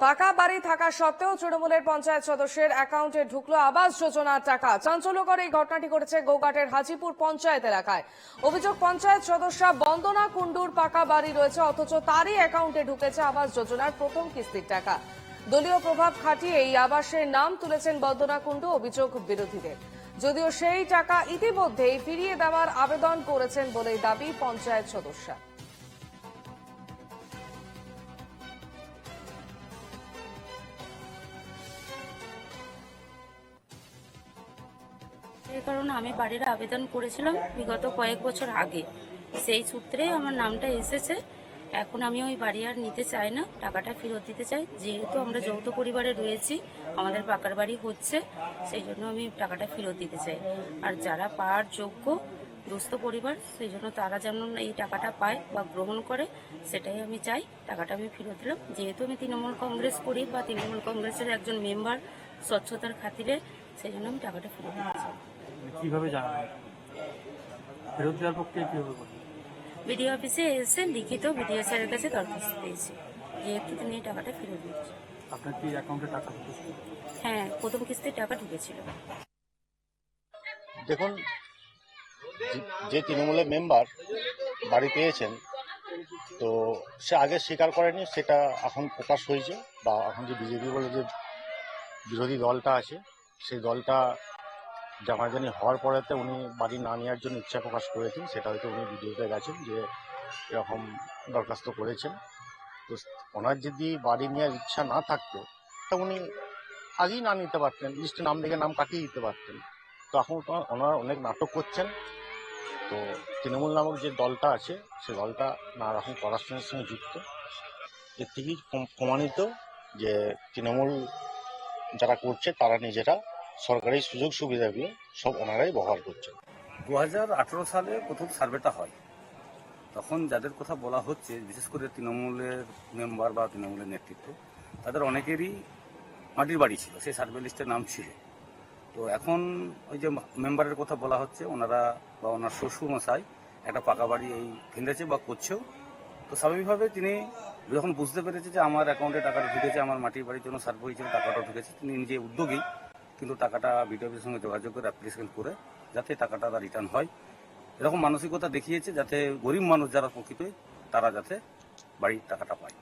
পাকা বাড়ি থাকা সত্ত্বেও তৃণমূলের পঞ্চায়েত সদস্যের অ্যাকাউন্টে ঢুকলো আবাস যোজনার টাকা। চাঞ্চল্যকর এই ঘটনাটি ঘটেছে গৌঘাটের হাজিপুর পঞ্চায়েত এলাকায়। অভিযোগ, পঞ্চায়েত সদস্যা বন্দনা কুণ্ডুর পাকা বাড়ি রয়েছে, অথচ তারই অ্যাকাউন্টে ঢুকেছে আবাস যোজনার প্রথম কিস্তির টাকা। দলীয় প্রভাব খাটিয়ে এই আবাসের নাম তুলেছেন বন্দনা কুণ্ডু, অভিযোগ বিরোধীদের। যদিও সেই টাকা ইতিমধ্যেই ফিরিয়ে দেওয়ার আবেদন করেছেন বলেই দাবি পঞ্চায়েত সদস্যা। কারণে আমি বাড়ির আবেদন করেছিলাম বিগত কয়েক বছর আগে। সেই সূত্রে আমার নামটা এসেছে। এখন আমি ওই বাড়ি আর নিতে চাই না, টাকাটা ফেরত দিতে চাই। যেহেতু আমরা যৌথ পরিবারে রয়েছি, আমাদের পাকার বাড়ি হচ্ছে, সেই জন্য আমি টাকাটা ফেরত দিতে চাই। আর যারা পাওয়ার যোগ্য, দুস্থ পরিবার, সেই জন্য তারা যেন এই টাকাটা পায় বা গ্রহণ করে, সেটাই আমি চাই। টাকাটা আমি ফেরত দিলাম। যেহেতু আমি তৃণমূল কংগ্রেস করি বা তৃণমূল কংগ্রেসের একজন মেম্বার স্বচ্ছতার খাতিরে, সেই জন্য আমি টাকাটা ফেরত দিতে চাই। কীভাবে জানাবেন ফেরত দেওয়ার প্রক্রিয়া কীভাবে করবেন বিডিও অফিসে এসে লিখিত বিডিও স্যারের কাছে দরখাস্ত দিয়েছি। যেহেতু তিনি এই টাকাটা ফেরত দিচ্ছেন আপনার কি অ্যাকাউন্টে টাকা ঢুকেছে হ্যাঁ প্রথম কিস্তির টাকা ঢুকেছিল। দেখুন যে- যে তৃণমূলের মেম্বার বাড়ি পেয়েছেন তো সে আগে স্বীকার করেনি সেটা এখন প্রকাশ হয়েছে বা এখন যে বিজেপি বলে যে বিরোধী দলটা আছে সেই দলটা জামাজানি হওয়ার পরেতে উনি বাড়ি না নেওয়ার জন্য ইচ্ছা প্রকাশ করেছেন, সেটা হয়তো উনি ভিডিওতে গেছেন যে এরকম দরখাস্ত করেছেন। তো ওনার যদি বাড়ি নেওয়ার ইচ্ছা না থাকতো, তা উনি আগেই না নিতে পারতেন, লিস্টে নাম দেখে নাম কাটিয়ে দিতে পারতেন। তো এখন ওনারা অনেক নাটক করছেন। তো তৃণমূল নামক যে দলটা আছে, সে দলটা নানা রকম করাপশনের সঙ্গে যুক্ত। এর থেকেই প্রমাণিত যে তৃণমূল যারা করছে, তারা নিজেরা সরকারি সুযোগ সুবিধাগুলো সব ওনারাই ব্যবহার করছেন। দু হাজার আঠেরো সালে প্রথম সার্ভেটা হয়। তখন যাদের কথা বলা হচ্ছে, বিশেষ করে তৃণমূলের মেম্বার বা তৃণমূলের নেতৃত্ব, তাদের অনেকেরই মাটির বাড়ি ছিল, সেই সার্ভে লিস্টের নাম ছিল। তো এখন ওই যে মেম্বারের কথা বলা হচ্ছে, ওনারা বা ওনার শ্বশুর মশাই একটা পাকা বাড়ি এই কিনেছে বা করছেও। তো স্বাভাবিকভাবে তিনি যখন বুঝতে পেরেছে যে আমার অ্যাকাউন্টে টাকাটা ঢুকেছে, আমার মাটির বাড়ির জন্য সার্ভে হয়েছিল, টাকাটা ঢুকেছে, তিনি নিজে উদ্যোগী কিন্তু টাকাটা বিডিওর সঙ্গে যোগাযোগ করে অ্যাপ্লিকেশন করে যাতে টাকাটা তারা রিটার্ন হয়। এরকম মানসিকতা দেখিয়েছে যাতে গরিব মানুষ যারা প্রকৃত, তারা যাতে বাড়ির টাকাটা পায়।